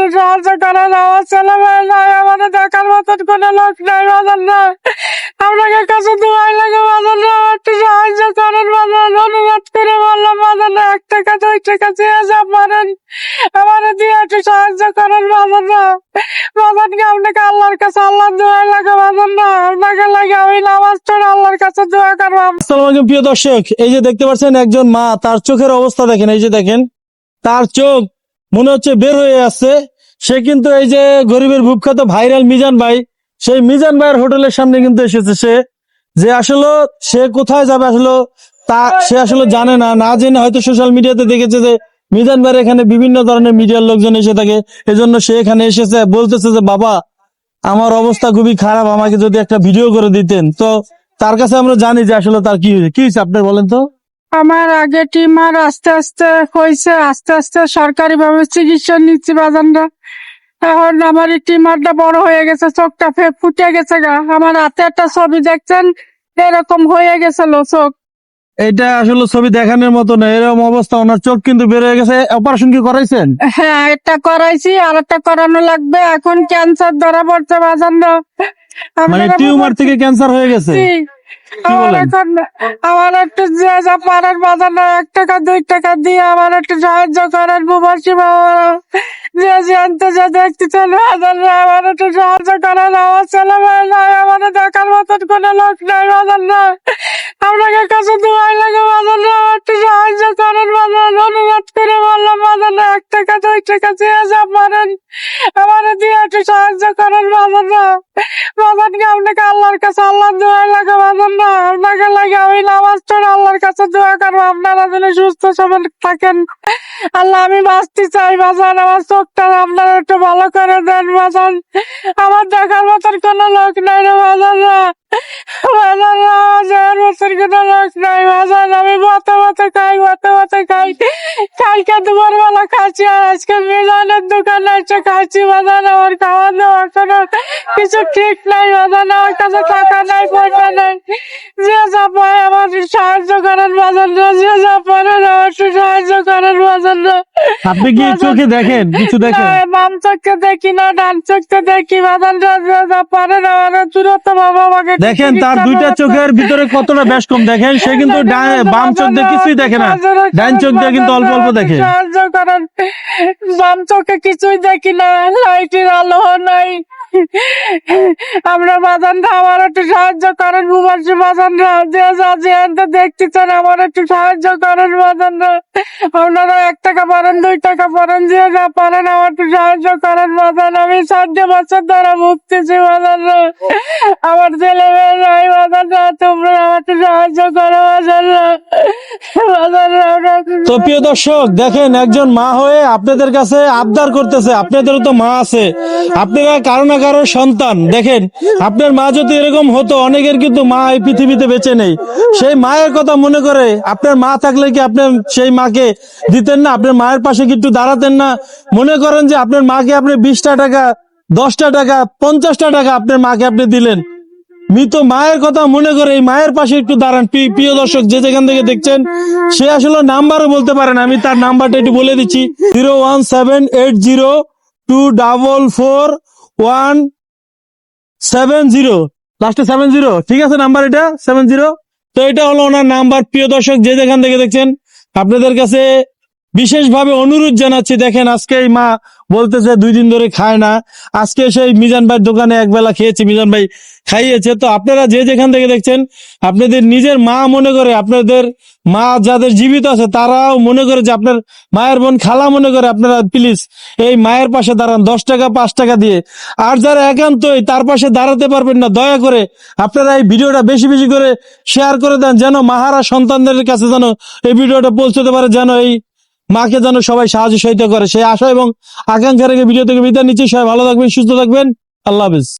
একটু সাহায্য করেন আমার ছেলে মেয়ে নাই, আমাদের দেখার মতন কোনো লোক নাই বাজার না আপনাকে কাছে দোয়াই লাগে বাজার না একটু সাহায্য করেন বাজার অনুরোধ করে বললাম বাজার না এক টাকা, দুই টাকা দিয়ে যা পারেন আমার দিয়ে একটু সাহায্য করেন বাজার না বাজারকে আপনাকে আল্লাহর কাছে আল্লাহ দোয়াই লাগে বাজার না আপনাকে লাগে আমি নামাজ পড়ে আল্লাহর কাছে দোয়া করব আসসালামু আলাইকুম, প্রিয় দর্শক, এই যে দেখতে পাচ্ছেন একজন মা, তার চোখের অবস্থা দেখেন, এই যে দেখেন, তার চোখ মনে হচ্ছে বের হয়ে আসছে। সে কিন্তু এই যে গরিবের ভূপখ্যাত ভাইরাল মিজান ভাই, সেই মিজান ভাইয়ের হোটেলের সামনে কিন্তু এসেছে সে। যে আসলে সে কোথায় যাবে আসলে তা সে আসলে জানে না। না জেনে হয়তো সোশ্যাল মিডিয়াতে দেখেছে যে মিজান ভাইয়ের এখানে বিভিন্ন ধরনের মিডিয়ার লোকজন এসে থাকে। এজন্য সে এখানে এসেছে, বলতেছে যে, বাবা, আমার অবস্থা খুবই খারাপ, আমাকে যদি একটা ভিডিও করে দিতেন। তো তার কাছে আমরা জানি যে আসলে তার কি হয়েছে। কি হয়েছে আপনি বলেন তো? আমার আগে টিমার আস্তে আস্তে হয়েছে আস্তে আস্তে সরকারি ভাবে চিকিৎসা নিচ্ছি বাজানরা। এখন আমার এই টিমারটা বড় হয়ে গেছে চোখটা ফে- ফুটে গেছে গা। আমার হাতে একটা ছবি দেখছেন? এরকম হয়ে গেছিল চোখ। এটা আসলে ছবি দেখানোর মতো না এরকম অবস্থা। ওনার চোখ কিন্তু বের হয়ে গেছে অপারেশন কি করাইছেন? হ্যাঁ একটা করাইছি আর একটা করানো লাগবে। এখন ক্যান্সার ধরা পড়ছে বাজানরা। মানে টিউমার থেকে ক্যান্সার হয়ে গেছে। আমার এখন আমার একটু যে যা পারেন বাজানো এক টাকা দুই টাকা দিয়ে আমার একটু সাহায্য করেন প্রবাসী বাবা যে জানতে যে দেখতেছেন বাজানো আমার একটু সাহায্য করেন। আমার ছেলে মেয়ে নাই আমাদের দেখার মতন কোনো লোক নাই বাজানো আপনাকে কাছে দোয়াই লাগে বাজানো একটু সাহায্য করেন বাজান অনুরোধ করে বললাম। দুই টাকা দিয়ে যা পারেন আমার দিয়ে একটু সাহায্য করেন বাজানো বাজানকে আপনাকে আল্লাহর কাছে আল্লাহ দোয়া লাগে বাজান না আপনাকে লাগে আমি নামাজ পড়ে আল্লাহর কাছে দোয়া করব। আপনারা যেন সুস্থ সবল থাকেন, আল্লাহ আমি বাঁচতে চাই, বাজান। আমার চোখটা আপনারা একটু ভালো করে দেন, বাজান। আমার দেখার মতন কোনো লোক নাই রে বাজান না কোনো লোক নাই আমি মতে মতে খাই মতে মতে খাই। কালকে দুপুর বেলা খাচ্ছি আর আজকে মিজানের দোকানে এসে খাচ্ছি বাজান আমার খাওয়া দাওয়া কোনো কিছু ঠিক নাই বাজান আমার কাছে টাকা নাই পয়সা নাই। যে যা পায় আমার সাহায্য করেন বাজান না যে যা পারেন আমার সাহায্য করেন বাজান না। আপনি কি চোখে দেখেন? কিছু দেখেন? বাম চোখে দেখি না ডান চোখে দেখি বাজান না যে পারেন আমার তুরন্ত বাবা আমাকে দেখেন তার দুইটা চোখের ভিতরে কতটা বেশ কম দেখেন সে কিন্তু বাম চোখ দিয়ে কিছুই দেখে না ডান চোখ দিয়ে কিন্তু অল্প অল্প দেখে বাম চোখে কিছুই দেখি না লাইটের আলো নাই আমরা বাজানরা, আমার একটু সাহায্য করেন বুবাসী বাজানরা। যে যা দেখতেছেন, আমার একটু সাহায্য করেন বাজানরা। আপনারা এক টাকা পারেন, দুই টাকা পারেন, যে যা পারেন, আমার একটু সাহায্য করেন বাজান। আমি চারটে বছর ধরে ভুগতেছি বাজানরা। আমার ছেলে মেয়ে নাই বাজানরা, তোমরা আমার একটু সাহায্য করো বাজানরা। তো প্রিয় দর্শক, দেখেন একজন মা হয়ে আপনাদের কাছে আবদার করতেছে, আপনাদেরও তো মা আছে। আপনারা কারও কারও সন্তান। দেখেন, আপনার মা যদি এরকম হতো, অনেকের কিন্তু মা এই পৃথিবীতে বেঁচে নেই। সেই মায়ের কথা মনে করে, আপনার মা থাকলে কি আপনি সেই মাকে দিতেন না? আপনার মায়ের পাশে কি একটু দাঁড়াতেন না? মনে করেন যে আপনার মাকে আপনি বিশটা টাকা, দশটা টাকা, পঞ্চাশটা টাকা আপনার মাকে আপনি দিলেন। মৃত মায়ের কথা মনে করে এই মায়ের পাশে একটু দাঁড়ান। প্রিয় দর্শক, যে যেখান থেকে দেখছেন, সে আসলে নাম্বারও বলতে পারেন আমি তার নাম্বারটা একটু বলে দিচ্ছি, zero one seven eight zero two double four one seven zero. লাস্টে সেভেন জিরো। ঠিক আছে নাম্বার এটা? Seven zero. তো এটা হলো ওনার নাম্বার। প্রিয় দর্শক, যে যেখান থেকে দেখছেন, আপনাদের কাছে বিশেষভাবে অনুরোধ জানাচ্ছি, দেখেন আজকে এই মা বলতেছে দুই দিন ধরে খায় না। আজকে সেই মিজান ভাইয়ের দোকানে একবেলা খেয়েছি, মিজান ভাই খাইয়েছে। তো আপনারা যে যেখান থেকে দেখছেন, আপনাদের নিজের মা মনে করে, আপনাদের মা যাদের জীবিত আছে, তারাও মনে করে যে আপনার মায়ের বোন খালা মনে করে, আপনারা প্লিজ এই মায়ের পাশে দাঁড়ান, দশ টাকা, পাঁচ টাকা দিয়ে। আর যারা একান্তই তার পাশে দাঁড়াতে পারবেন না, দয়া করে আপনারা এই ভিডিওটা বেশি বেশি করে শেয়ার করে দেন, যেন মাহারা সন্তানদের কাছে যেন এই ভিডিওটা পৌঁছতে পারে, যেন এই মাকে যেন সবাই সাহায্য সহিত করে। সেই আশা এবং আকাঙ্ক্ষা রেখে ভিডিও থেকে বিদায় নিচ্ছি। সবাই ভালো থাকবেন, সুস্থ থাকবেন। আল্লাহ হাফিজ।